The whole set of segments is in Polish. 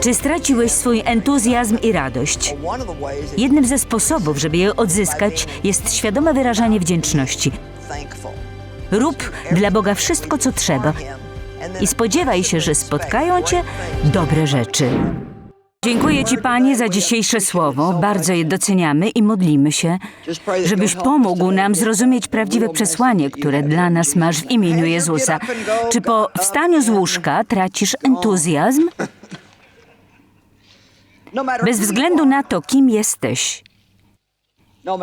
Czy straciłeś swój entuzjazm i radość? Jednym ze sposobów, żeby je odzyskać, jest świadome wyrażanie wdzięczności. Rób dla Boga wszystko, co trzeba i spodziewaj się, że spotkają cię dobre rzeczy. Dziękuję Ci, Panie, za dzisiejsze słowo. Bardzo je doceniamy i modlimy się, żebyś pomógł nam zrozumieć prawdziwe przesłanie, które dla nas masz w imieniu Jezusa. Czy po wstaniu z łóżka tracisz entuzjazm? Bez względu na to, kim jesteś.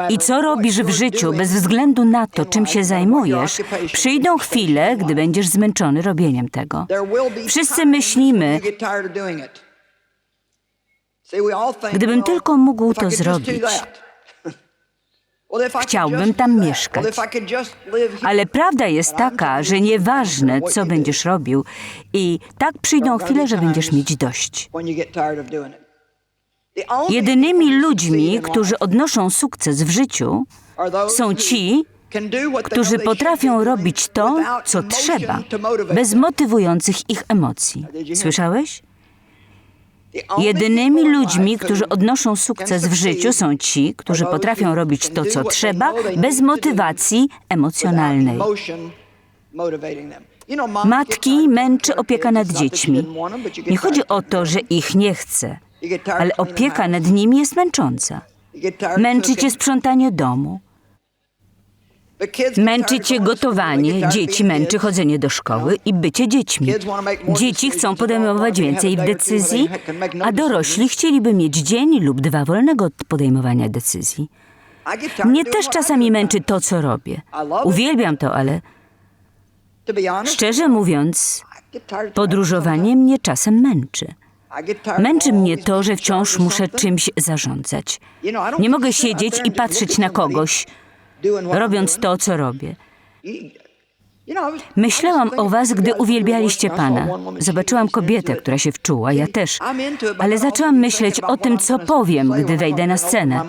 I co robisz w życiu, bez względu na to, czym się zajmujesz, przyjdą chwile, gdy będziesz zmęczony robieniem tego. Wszyscy myślimy, Gdybym tylko mógł to zrobić, chciałbym tam mieszkać. Ale prawda jest taka, że nieważne, co będziesz robił, i tak przyjdą chwile, że będziesz mieć dość. Jedynymi ludźmi, którzy odnoszą sukces w życiu, są ci, którzy potrafią robić to, co trzeba, bez motywujących ich emocji. Słyszałeś? Jedynymi ludźmi, którzy odnoszą sukces w życiu, są ci, którzy potrafią robić to, co trzeba, bez motywacji emocjonalnej. Matki męczy opieka nad dziećmi. Nie chodzi o to, że ich nie chce, ale opieka nad nimi jest męcząca. Męczy cię sprzątanie domu. Męczy cię gotowanie, dzieci męczy chodzenie do szkoły i bycie dziećmi. Dzieci chcą podejmować więcej decyzji, a dorośli chcieliby mieć dzień lub dwa wolnego od podejmowania decyzji. Mnie też czasami męczy to, co robię. Uwielbiam to, ale szczerze mówiąc, podróżowanie mnie czasem męczy. Męczy mnie to, że wciąż muszę czymś zarządzać. Nie mogę siedzieć i patrzeć na kogoś, robiąc to, co robię. Myślałam o was, gdy uwielbialiście Pana. Zobaczyłam kobietę, która się wczuła, ja też. Ale zaczęłam myśleć o tym, co powiem, gdy wejdę na scenę.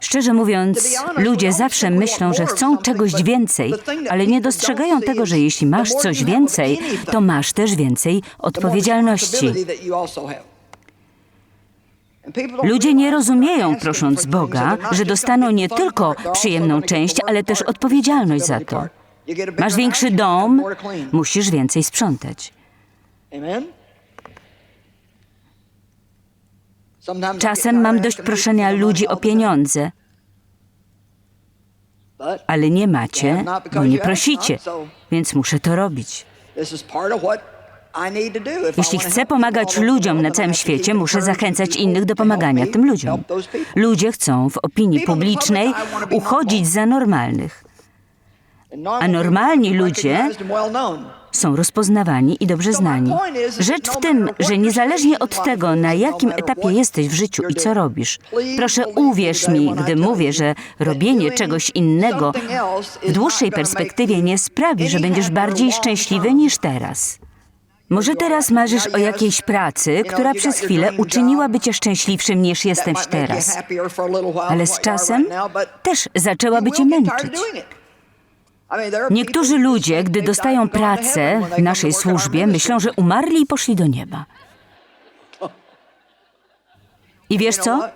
Szczerze mówiąc, ludzie zawsze myślą, że chcą czegoś więcej, ale nie dostrzegają tego, że jeśli masz coś więcej, to masz też więcej odpowiedzialności. Ludzie nie rozumieją, prosząc Boga, że dostaną nie tylko przyjemną część, ale też odpowiedzialność za to. Masz większy dom, musisz więcej sprzątać. Czasem mam dość proszenia ludzi o pieniądze, ale nie macie, bo nie prosicie, więc muszę to robić. Jeśli chcę pomagać ludziom na całym świecie, muszę zachęcać innych do pomagania tym ludziom. Ludzie chcą w opinii publicznej uchodzić za normalnych, a normalni ludzie są rozpoznawani i dobrze znani. Rzecz w tym, że niezależnie od tego, na jakim etapie jesteś w życiu i co robisz, proszę uwierz mi, gdy mówię, że robienie czegoś innego w dłuższej perspektywie nie sprawi, że będziesz bardziej szczęśliwy niż teraz. Może teraz marzysz o jakiejś pracy, która przez chwilę uczyniłaby cię szczęśliwszym niż jesteś teraz, ale z czasem też zaczęłaby cię męczyć. Niektórzy ludzie, gdy dostają pracę w naszej służbie, myślą, że umarli i poszli do nieba. I wiesz co?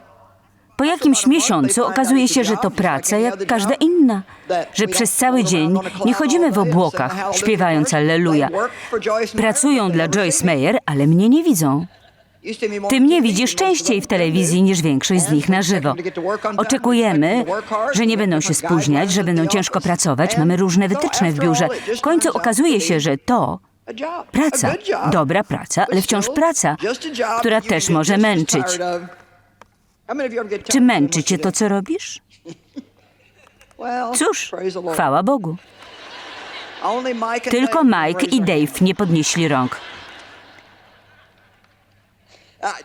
Po jakimś miesiącu okazuje się, że to praca jak każda inna, że przez cały dzień nie chodzimy w obłokach, śpiewając Alleluja. Pracują dla Joyce Meyer, ale mnie nie widzą. Ty mnie widzisz częściej w telewizji niż większość z nich na żywo. Oczekujemy, że nie będą się spóźniać, że będą ciężko pracować, mamy różne wytyczne w biurze. W końcu okazuje się, że to praca, dobra praca, ale wciąż praca, która też może męczyć. Czy męczy cię to, co robisz? Cóż, chwała Bogu. Tylko Mike i Dave nie podnieśli rąk.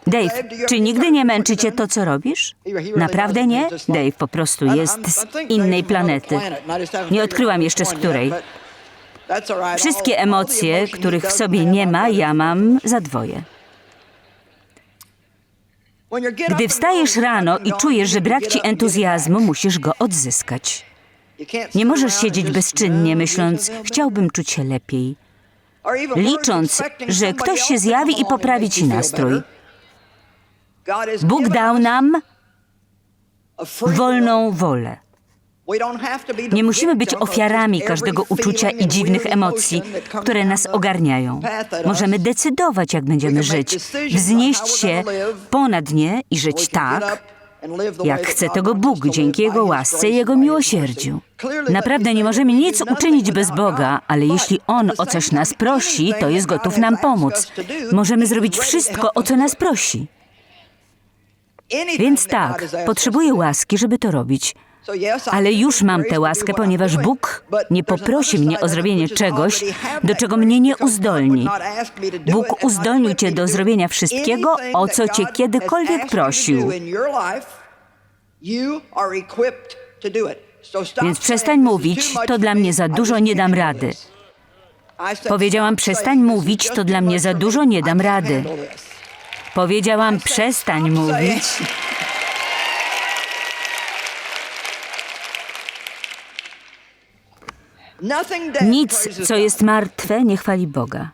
Dave, czy nigdy nie męczy cię to, co robisz? Naprawdę nie? Dave po prostu jest z innej planety. Nie odkryłam jeszcze z której. Wszystkie emocje, których w sobie nie ma, ja mam za dwoje. Gdy wstajesz rano i czujesz, że brak ci entuzjazmu, musisz go odzyskać. Nie możesz siedzieć bezczynnie, myśląc, chciałbym czuć się lepiej. licząc, że ktoś się zjawi i poprawi ci nastrój. Bóg dał nam wolną wolę. Nie musimy być ofiarami każdego uczucia i dziwnych emocji, które nas ogarniają. Możemy decydować, jak będziemy żyć, wznieść się ponad nie i żyć tak, jak chce tego Bóg dzięki Jego łasce i Jego miłosierdziu. Naprawdę nie możemy nic uczynić bez Boga, ale jeśli On o coś nas prosi, to jest gotów nam pomóc. Możemy zrobić wszystko, o co nas prosi. Więc tak, potrzebuję łaski, żeby to robić. Ale już mam tę łaskę, ponieważ Bóg nie poprosi mnie o zrobienie czegoś, do czego mnie nie uzdolni. Bóg uzdolnił cię do zrobienia wszystkiego, o co cię kiedykolwiek prosił. Więc przestań mówić, to dla mnie za dużo, nie dam rady. Powiedziałam, przestań mówić, to dla mnie za dużo, nie dam rady. Powiedziałam, przestań mówić. Nic, co jest martwe, nie chwali Boga.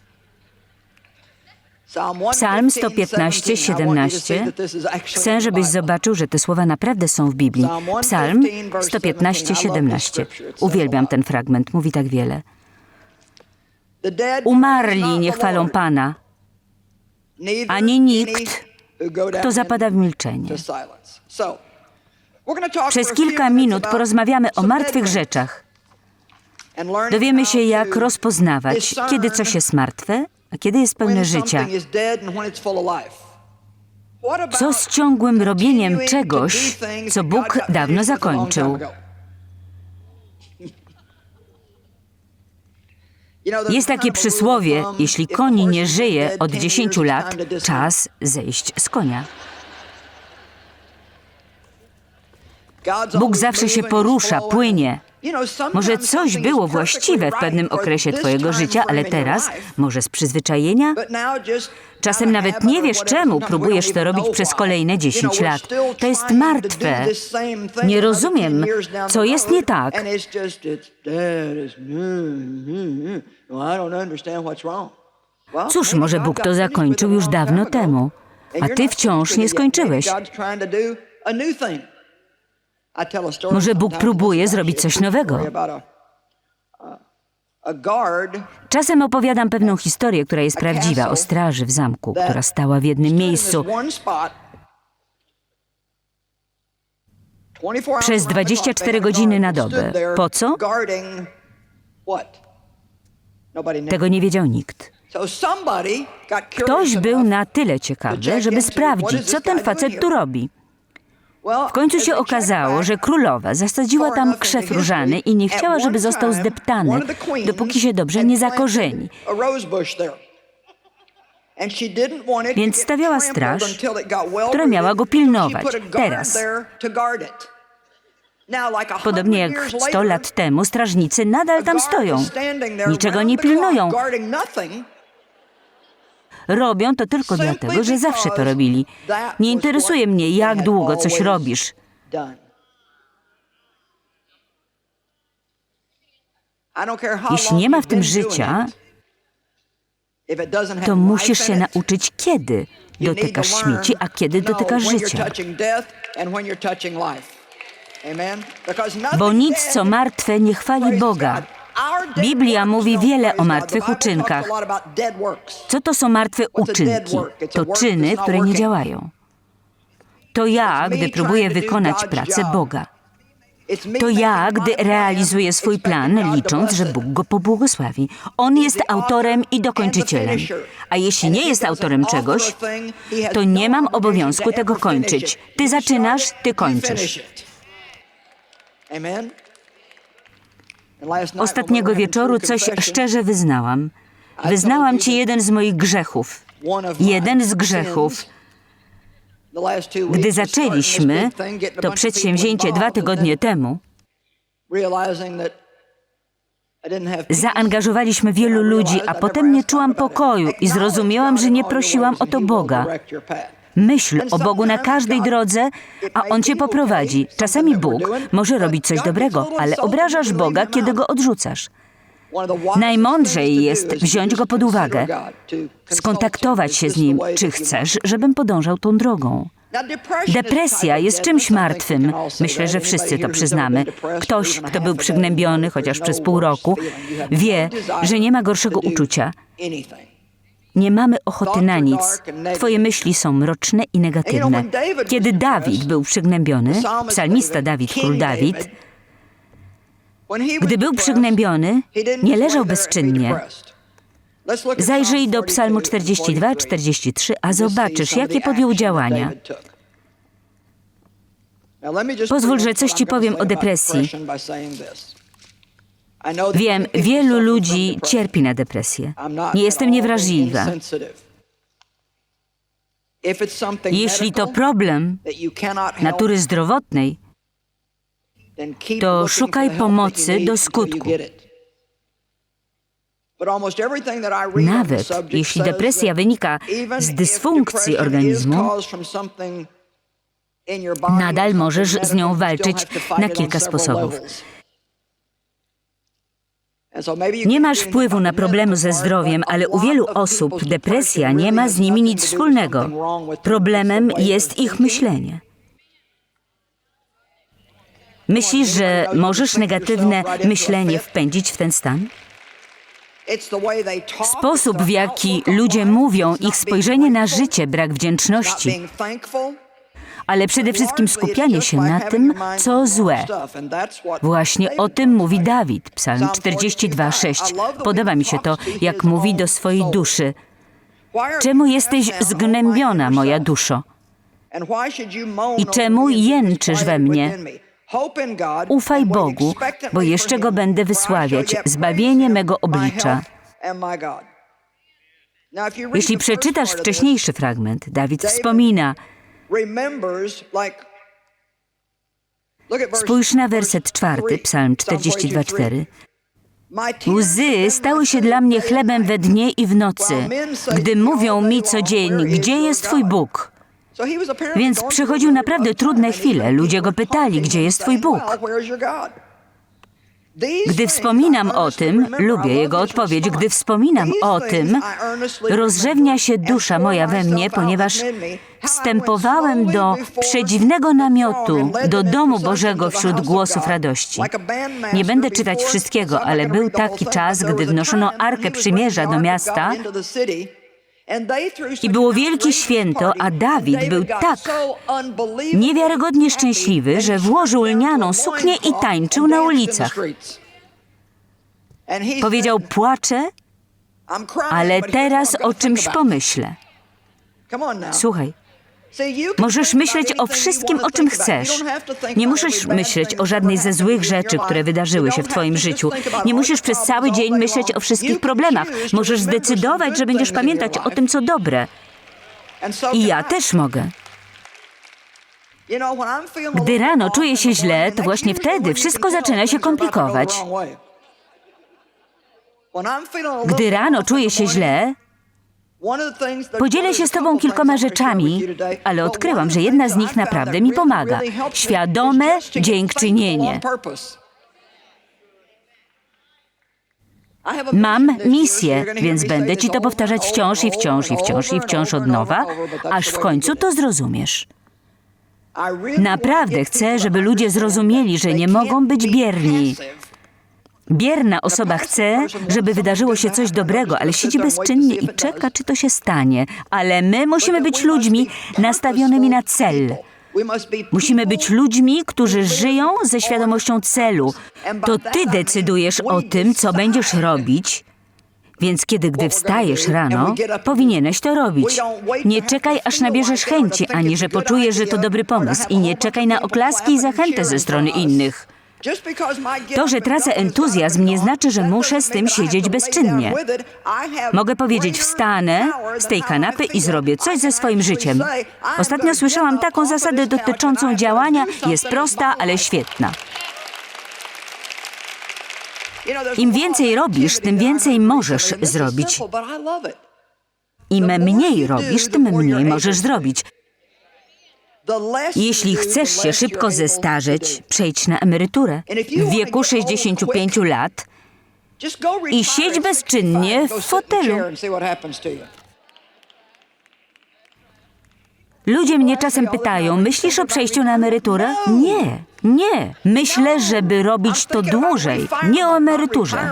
Psalm 115, 17. Chcę, żebyś zobaczył, że te słowa naprawdę są w Biblii. Psalm 115, 17. Uwielbiam ten fragment, mówi tak wiele. Umarli nie chwalą Pana, ani nikt, kto zapada w milczenie. Przez kilka minut porozmawiamy o martwych rzeczach. Dowiemy się, jak rozpoznawać, kiedy coś jest martwe, a kiedy jest pełne życia. Co z ciągłym robieniem czegoś, co Bóg dawno zakończył? Jest takie przysłowie, jeśli koń nie żyje od 10 lat, czas zejść z konia. Bóg zawsze się porusza, płynie. Może coś było właściwe w pewnym okresie Twojego życia, ale teraz, może z przyzwyczajenia? Czasem nawet nie wiesz czemu próbujesz to robić przez kolejne 10 lat. To jest martwe. Nie rozumiem, co jest nie tak. Cóż, może Bóg to zakończył już dawno temu, a Ty wciąż nie skończyłeś. Może Bóg próbuje zrobić coś nowego. Czasem opowiadam pewną historię, która jest prawdziwa, o straży w zamku, która stała w jednym miejscu przez 24 godziny na dobę. Po co? Tego nie wiedział nikt. Ktoś był na tyle ciekawy, żeby sprawdzić, co ten facet tu robi. W końcu się okazało, że królowa zasadziła tam krzew różany i nie chciała, żeby został zdeptany, dopóki się dobrze nie zakorzeni. Więc stawiała straż, która miała go pilnować. Teraz. Podobnie jak 100 lat temu, strażnicy nadal tam stoją. Niczego nie pilnują. Robią to tylko dlatego, że zawsze to robili. Nie interesuje mnie, jak długo coś robisz. Jeśli nie ma w tym życia, to musisz się nauczyć, kiedy dotykasz śmieci, a kiedy dotykasz życia. Bo nic, co martwe, nie chwali Boga. Biblia mówi wiele o martwych uczynkach. Co to są martwe uczynki? To czyny, które nie działają. To ja, gdy próbuję wykonać pracę Boga. To ja, gdy realizuję swój plan, licząc, że Bóg go pobłogosławi. On jest autorem i dokończycielem. A jeśli nie jest autorem czegoś, to nie mam obowiązku tego kończyć. Ty zaczynasz, ty kończysz. Ostatniego wieczoru coś szczerze wyznałam. Wyznałam ci jeden z moich grzechów. Jeden z grzechów. Gdy zaczęliśmy to przedsięwzięcie dwa tygodnie temu, zaangażowaliśmy wielu ludzi, a potem nie czułam pokoju i zrozumiałam, że nie prosiłam o to Boga. Myśl o Bogu na każdej drodze, a On cię poprowadzi. Czasami Bóg może robić coś dobrego, ale obrażasz Boga, kiedy go odrzucasz. Najmądrzej jest wziąć go pod uwagę, skontaktować się z nim, czy chcesz, żebym podążał tą drogą. Depresja jest czymś martwym. Myślę, że wszyscy to przyznamy. Ktoś, kto był przygnębiony chociaż przez pół roku, wie, że nie ma gorszego uczucia. Nie mamy ochoty na nic. Twoje myśli są mroczne i negatywne. Kiedy Dawid był przygnębiony, psalmista Dawid, król Dawid, gdy był przygnębiony, nie leżał bezczynnie. Zajrzyj do Psalmu 42, 43, a zobaczysz, jakie podjął działania. Pozwól, że coś ci powiem o depresji. Wiem, wielu ludzi cierpi na depresję. Nie jestem niewrażliwa. Jeśli to problem natury zdrowotnej, to szukaj pomocy do skutku. nawet jeśli depresja wynika z dysfunkcji organizmu, nadal możesz z nią walczyć na kilka sposobów. Nie masz wpływu na problemy ze zdrowiem, ale u wielu osób depresja nie ma z nimi nic wspólnego. Problemem jest ich myślenie. Myślisz, że możesz negatywne myślenie wpędzić w ten stan? Sposób, w jaki ludzie mówią, ich spojrzenie na życie, brak wdzięczności, ale przede wszystkim skupianie się na tym, co złe. Właśnie o tym mówi Dawid, Psalm 42:6. Podoba mi się to, jak mówi do swojej duszy. Czemu jesteś zgnębiona, moja duszo? I czemu jęczysz we mnie? Ufaj Bogu, bo jeszcze Go będę wysławiać, zbawienie mego oblicza. Jeśli przeczytasz wcześniejszy fragment, Dawid wspomina, spójrz na werset czwarty, Psalm 42:4. Łzy stały się dla mnie chlebem we dnie i w nocy, gdy mówią mi co dzień, gdzie jest Twój Bóg? Więc przychodził naprawdę trudne chwile. Ludzie go pytali, gdzie jest Twój Bóg? Gdy wspominam o tym, lubię jego odpowiedź, gdy wspominam o tym, rozrzewnia się dusza moja we mnie, ponieważ wstępowałem do przedziwnego namiotu, do domu Bożego wśród głosów radości. Nie będę czytać wszystkiego, ale był taki czas, gdy wnoszono Arkę Przymierza do miasta i było wielkie święto, a Dawid był tak niewiarygodnie szczęśliwy, że włożył lnianą suknię i tańczył na ulicach. Powiedział, płaczę, ale teraz o czymś pomyślę. Słuchaj, możesz myśleć o wszystkim, o czym chcesz. Nie musisz myśleć o żadnej ze złych rzeczy, które wydarzyły się w Twoim życiu. Nie musisz przez cały dzień myśleć o wszystkich problemach. Możesz zdecydować, że będziesz pamiętać o tym, co dobre. I ja też mogę. Gdy rano czuję się źle, to właśnie wtedy wszystko zaczyna się komplikować. Gdy rano czuję się źle, podzielę się z Tobą kilkoma rzeczami, ale odkryłam, że jedna z nich naprawdę mi pomaga. Świadome dziękczynienie. Mam misję, więc będę Ci to powtarzać wciąż i wciąż i wciąż i wciąż od nowa, aż w końcu to zrozumiesz. Naprawdę chcę, żeby ludzie zrozumieli, że nie mogą być bierni. Bierna osoba chce, żeby wydarzyło się coś dobrego, ale siedzi bezczynnie i czeka, czy to się stanie. Ale my musimy być ludźmi nastawionymi na cel. Musimy być ludźmi, którzy żyją ze świadomością celu. To ty decydujesz o tym, co będziesz robić. Więc kiedy gdy wstajesz rano, powinieneś to robić. Nie czekaj, aż nabierzesz chęci, ani że poczujesz, że to dobry pomysł. I nie czekaj na oklaski i zachętę ze strony innych. To, że tracę entuzjazm, nie znaczy, że muszę z tym siedzieć bezczynnie. Mogę powiedzieć, wstanę z tej kanapy i zrobię coś ze swoim życiem. Ostatnio słyszałam taką zasadę dotyczącą działania, jest prosta, ale świetna. Im więcej robisz, tym więcej możesz zrobić. Im mniej robisz, tym mniej możesz zrobić. Jeśli chcesz się szybko zestarzeć, przejdź na emeryturę. W wieku 65 lat I siedź bezczynnie w fotelu. Ludzie mnie czasem pytają, myślisz o przejściu na emeryturę? Nie, nie. Myślę, żeby robić to dłużej, nie o emeryturze.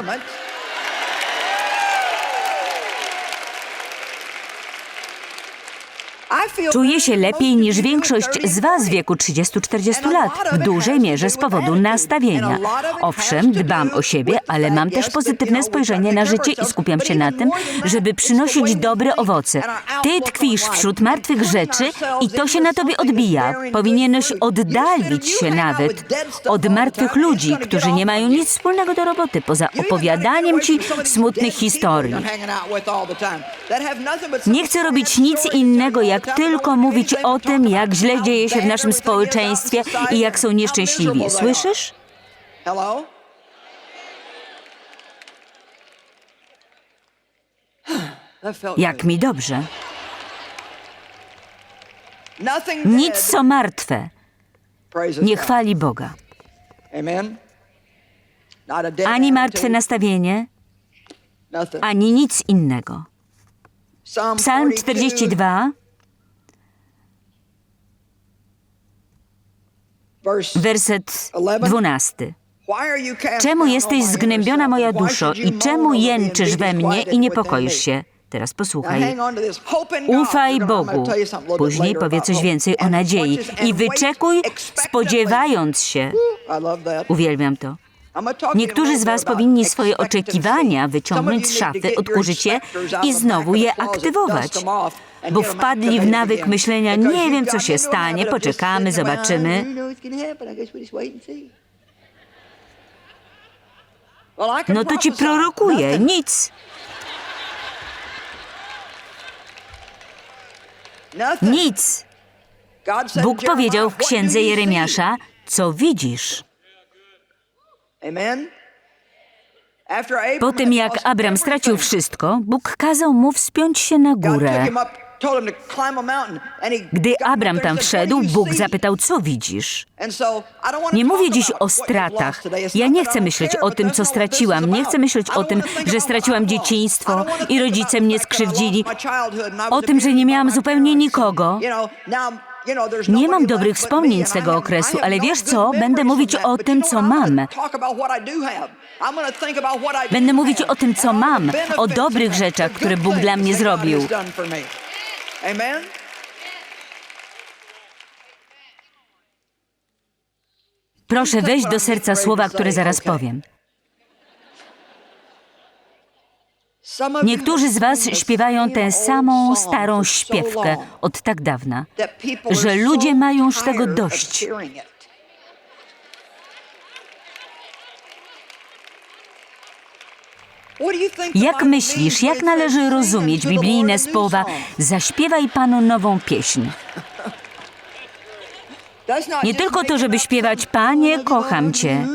Czuję się lepiej niż większość z Was w wieku 30-40 lat, w dużej mierze z powodu nastawienia. Owszem, dbam o siebie, ale mam też pozytywne spojrzenie na życie i skupiam się na tym, żeby przynosić dobre owoce. Ty tkwisz wśród martwych rzeczy i to się na tobie odbija. Powinieneś oddalić się nawet od martwych ludzi, którzy nie mają nic wspólnego do roboty, poza opowiadaniem ci smutnych historii. Nie chcę robić nic innego, jak tylko mówić o tym, jak źle dzieje się w naszym społeczeństwie i jak są nieszczęśliwi. Słyszysz? Hello? Jak mi dobrze. Nic, co martwe, nie chwali Boga. Ani martwe nastawienie, ani nic innego. Psalm 42, 42, verse werset 12. Why are you cast Czemu jesteś zgnębiona, moja duszo, i czemu jęczysz we mnie i niepokoisz się? Teraz posłuchaj. Ufaj Bogu. Później powie coś więcej o nadziei. I wyczekuj, spodziewając się. Uwielbiam to. Niektórzy z Was powinni swoje oczekiwania wyciągnąć z szafy, odkurzyć je i znowu je aktywować. Bo wpadli w nawyk myślenia, nie wiem co się stanie, poczekamy, zobaczymy. No to ci prorokuję, nic, nic. Bóg powiedział w księdze? Jeremiasza, co widzisz. Po tym jak Abram stracił wszystko, Bóg kazał mu wspiąć się na górę. Gdy Abram tam and said, "What do wszedł, Bóg see?" zapytał, co widzisz? Nie mówię dziś o stratach. Ja nie chcę myśleć o tym, co straciłam. Nie chcę myśleć o tym, że straciłam dzieciństwo I rodzice mnie skrzywdzili. O tym, że nie miałam zupełnie nikogo. Nie mam dobrych wspomnień z tego okresu, ale wiesz co? Będę mówić o tym, co mam. Będę mówić o tym, co mam, o dobrych rzeczach, które Bóg dla mnie zrobił. Amen. Proszę wejść do serca słowa, które zaraz powiem. Niektórzy z Was śpiewają tę samą starą śpiewkę od tak dawna, że ludzie mają już tego dość. Jak myślisz, jak należy rozumieć "Sing unto the biblijne słowa song"? Zaśpiewaj Panu nową pieśń? Nie tylko to, żeby śpiewać Panie, kocham Cię.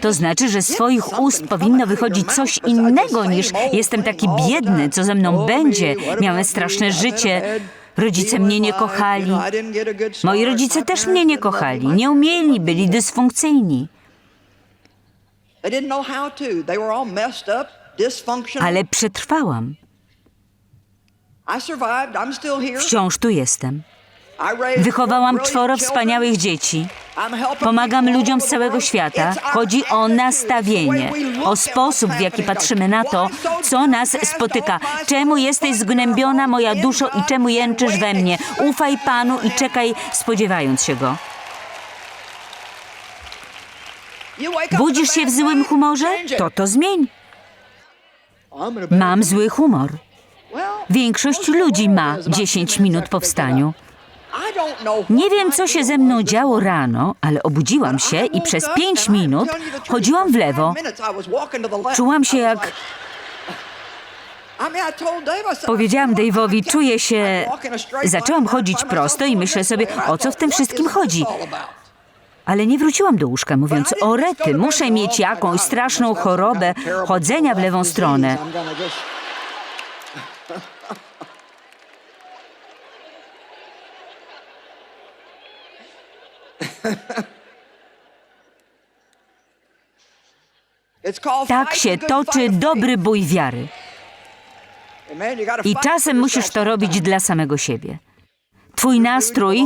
To znaczy, że z something ust powinno wychodzić coś innego niż jestem taki biedny, co ze mną będzie. Miałem straszne życie. Rodzice mnie nie kochali. Moi rodzice też mnie nie kochali, nie umieli, byli dysfunkcyjni. Ale przetrwałam. Wciąż tu jestem. Wychowałam czworo wspaniałych dzieci. Pomagam ludziom z całego świata. Chodzi o nastawienie, o sposób, w jaki patrzymy na to, co nas spotyka. Czemu jesteś zgnębiona, moja duszo, i czemu jęczysz we mnie? Ufaj Panu i czekaj, spodziewając się Go. Budzisz się w złym humorze? To to zmień. Mam zły humor. Większość ludzi ma is about 10 two minutes minut po wstaniu. Nie wiem, co się ze mną działo rano, ale obudziłam się i przez 5 minut chodziłam w lewo. Czułam się jak... Powiedziałam Dave'owi, czuję się... Zaczęłam chodzić prosto i myślę sobie, o co w tym wszystkim chodzi. Ale nie wróciłam do łóżka, mówiąc, o rety, muszę mieć jakąś straszną chorobę chodzenia w lewą stronę. Tak się toczy dobry bój wiary. I czasem musisz to robić dla samego siebie. Twój nastrój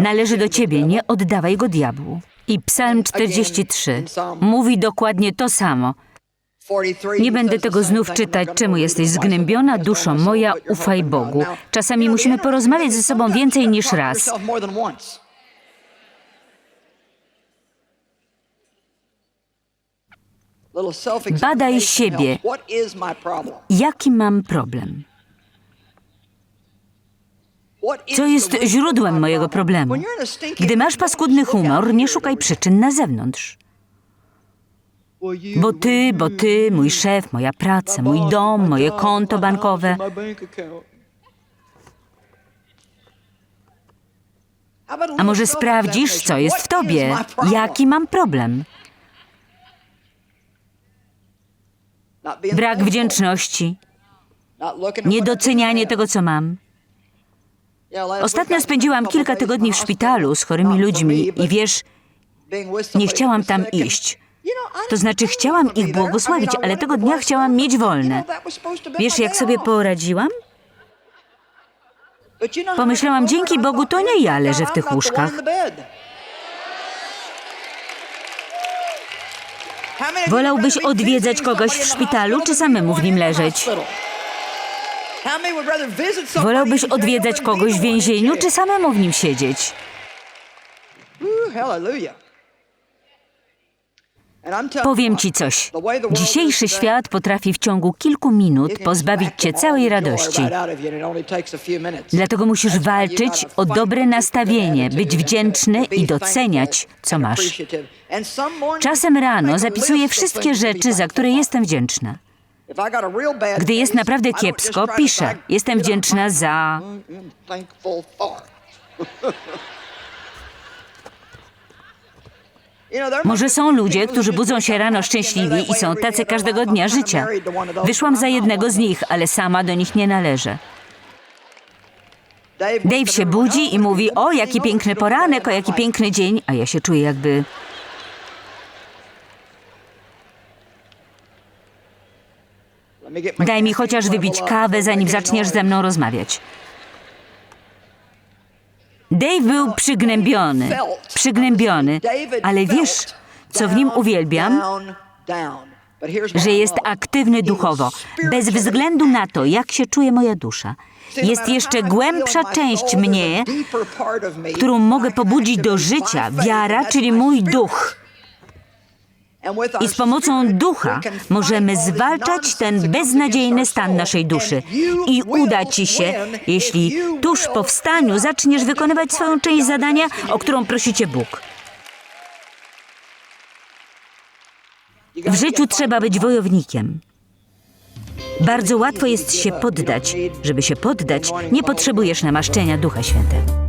należy do ciebie, nie oddawaj go diabłu. I Psalm 43 mówi dokładnie to samo. 43, Nie będę tego znów czytać, czemu jesteś zgnębiona, duszo moja, ufaj. Bogu. Czasami musimy porozmawiać ze sobą więcej niż raz. Badaj siebie. Jaki mam problem? Co jest źródłem mojego problem? problemu? Gdy masz paskudny humor, nie szukaj przyczyn na zewnątrz. Bo ty, bo ty, mój szef, moja praca, mój dom, moje konto bankowe. A może sprawdzisz, co jest w tobie? Jaki mam problem? Brak wdzięczności, niedocenianie tego, co mam. Ostatnio spędziłam kilka tygodni w szpitalu z chorymi ludźmi i wiesz, nie chciałam tam iść. To znaczy, chciałam ich błogosławić, ale tego dnia chciałam mieć wolne. Wiesz, jak sobie poradziłam? Pomyślałam, dzięki Bogu, to nie ja leżę w tych łóżkach. Wolałbyś odwiedzać kogoś w szpitalu, czy samemu w nim leżeć? Wolałbyś odwiedzać kogoś w więzieniu, czy samemu w nim siedzieć? Powiem ci coś. Dzisiejszy świat potrafi w ciągu kilku minut pozbawić cię całej radości. Dlatego musisz walczyć o dobre nastawienie, być wdzięczny i doceniać, co masz. Czasem rano zapisuję wszystkie rzeczy, za które jestem wdzięczna. Gdy jest naprawdę kiepsko, piszę: Jestem wdzięczna za. Może są ludzie, którzy budzą się rano szczęśliwi i są tacy każdego dnia życia. Wyszłam za jednego z nich, ale sama do nich nie należę. Dave się budzi i mówi: O, jaki piękny poranek, o, jaki piękny dzień, a ja się czuję jakby. Daj mi chociaż wypić kawę, zanim zaczniesz ze mną rozmawiać. Dave był przygnębiony, przygnębiony, ale wiesz, co w nim uwielbiam? Że jest aktywny duchowo, bez względu na to, jak się czuje moja dusza. Jest jeszcze głębsza część mnie, którą mogę pobudzić do życia, wiara, czyli mój duch. I z pomocą ducha możemy zwalczać ten beznadziejny stan naszej duszy. I uda ci się, jeśli tuż po wstaniu zaczniesz wykonywać swoją część zadania, o którą prosicie Bóg. W życiu trzeba być wojownikiem. Bardzo łatwo jest się poddać. Żeby się poddać, nie potrzebujesz namaszczenia Ducha Świętego.